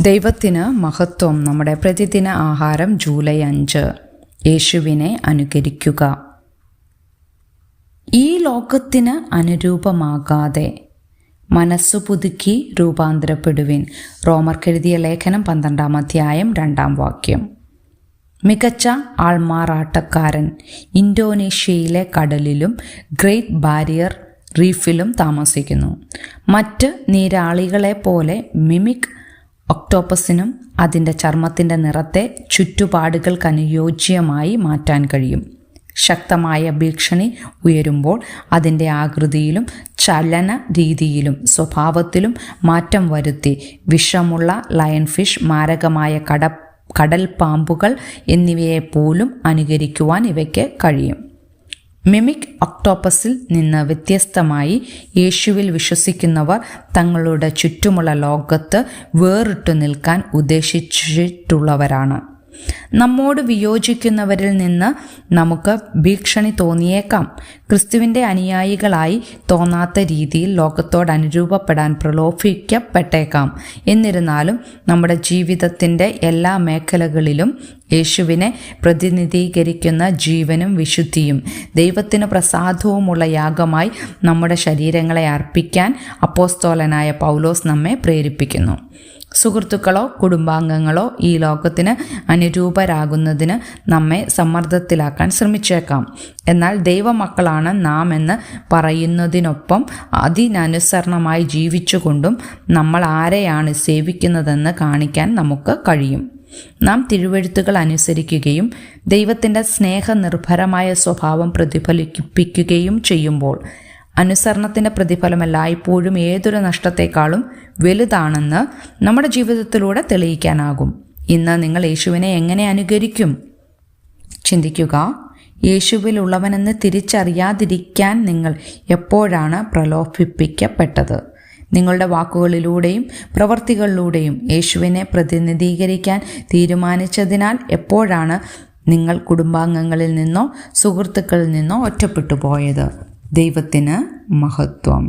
ദൈവത്തിന് മഹത്വം നമ്മുടെ പ്രതിദിന ആഹാരം ജൂലൈ അഞ്ച്. യേശുവിനെ അനുകരിക്കുക. ഈ ലോകത്തിന് അനുരൂപമാകാതെ മനസ്സു പുതുക്കി രൂപാന്തരപ്പെടുവിൻ. റോമർക്കെഴുതിയ ലേഖനം പന്ത്രണ്ടാം അധ്യായം രണ്ടാം വാക്യം. മികച്ച ആൾമാറാട്ടക്കാരൻ ഇന്തോനേഷ്യയിലെ കടലിലും ഗ്രേറ്റ് ബാരിയർ റീഫിലും താമസിക്കുന്നു. മറ്റ് നീരാളികളെ പോലെ മിമിക് ഒക്ടോപ്പസിനും അതിന്റെ ചർമ്മത്തിന്റെ നിറത്തെ ചുറ്റുപാടുകൾക്ക് അനുയോജ്യമായി മാറ്റാൻ കഴിയും. ശക്തമായ ഭീഷണി ഉയരുമ്പോൾ അതിന്റെ ആകൃതിയിലും ചലന രീതിയിലും സ്വഭാവത്തിലും മാറ്റം വരുത്തി വിഷമുള്ള ലയൺ ഫിഷ് മാരകമായ കട കടൽ പാമ്പുകൾ എന്നിവയെ പോലും അനുകരിക്കുവാൻ ഇവയ്ക്ക് കഴിയും. മിമിക് ഒക്ടോപ്പസിൽ നിന്ന് വ്യത്യസ്തമായി യേശുവിൽ വിശ്വസിക്കുന്നവർ തങ്ങളുടെ ചുറ്റുമുള്ള ലോകത്ത് വേറിട്ടു നിൽക്കാൻ ഉദ്ദേശിച്ചിട്ടുള്ളവരാണ്. നമ്മോട് വിയോജിക്കുന്നവരിൽ നിന്ന് നമുക്ക് ഭീഷണി തോന്നിയേക്കാം. ക്രിസ്തുവിന്റെ അനുയായികളായി തോന്നാത്ത രീതിയിൽ ലോകത്തോട് അനുരൂപപ്പെടാൻ പ്രലോഭിക്കപ്പെട്ടേക്കാം. എന്നിരുന്നാലും നമ്മുടെ ജീവിതത്തിന്റെ എല്ലാ മേഖലകളിലും യേശുവിനെ പ്രതിനിധീകരിക്കുന്ന ജീവനും വിശുദ്ധിയും ദൈവത്തിന് പ്രസാദവുമുള്ള യാഗമായി നമ്മുടെ ശരീരങ്ങളെ അർപ്പിക്കാൻ അപ്പോസ്തോലനായ പൗലോസ് നമ്മെ പ്രേരിപ്പിക്കുന്നു. സുഹൃത്തുക്കളോ കുടുംബാംഗങ്ങളോ ഈ ലോകത്തിന് അനുരൂപരാകുന്നതിന് നമ്മെ സമ്മർദ്ദത്തിലാക്കാൻ ശ്രമിച്ചേക്കാം. എന്നാൽ ദൈവമക്കളാണ് നാം എന്ന് പറയുന്നതിനൊപ്പം അതിനനുസരണമായി ജീവിച്ചുകൊണ്ടും നമ്മൾ ആരെയാണ് സേവിക്കുന്നതെന്ന് കാണിക്കാൻ നമുക്ക് കഴിയും. നാം തിരുവഴുത്തുകൾ അനുസരിക്കുകയും ദൈവത്തിന്റെ സ്നേഹനിർഭരമായ സ്വഭാവം പ്രതിഫലിപ്പിക്കുകയും ചെയ്യുമ്പോൾ അനുസരണത്തിന്റെ പ്രതിഫലം എല്ലായ്പ്പോഴും ഏതൊരു നഷ്ടത്തെക്കാളും വലുതാണെന്ന് നമ്മുടെ ജീവിതത്തിലൂടെ തെളിയിക്കാനാകും. ഇന്ന് നിങ്ങൾ യേശുവിനെ എങ്ങനെ അനുകരിക്കും? ചിന്തിക്കുക. യേശുവിലുള്ളവനെന്ന് തിരിച്ചറിയാതിരിക്കാൻ നിങ്ങൾ എപ്പോഴാണ് പ്രലോഭിപ്പിക്കപ്പെട്ടത്? നിങ്ങളുടെ വാക്കുകളിലൂടെയും പ്രവർത്തികളിലൂടെയും യേശുവിനെ പ്രതിനിധീകരിക്കാൻ തീരുമാനിച്ചതിനാൽ എപ്പോഴാണ് നിങ്ങൾ കുടുംബാംഗങ്ങളിൽ നിന്നോ സുഹൃത്തുക്കളിൽ നിന്നോ ഒറ്റപ്പെട്ടു പോയത് ദൈവത്തിന് മഹത്വം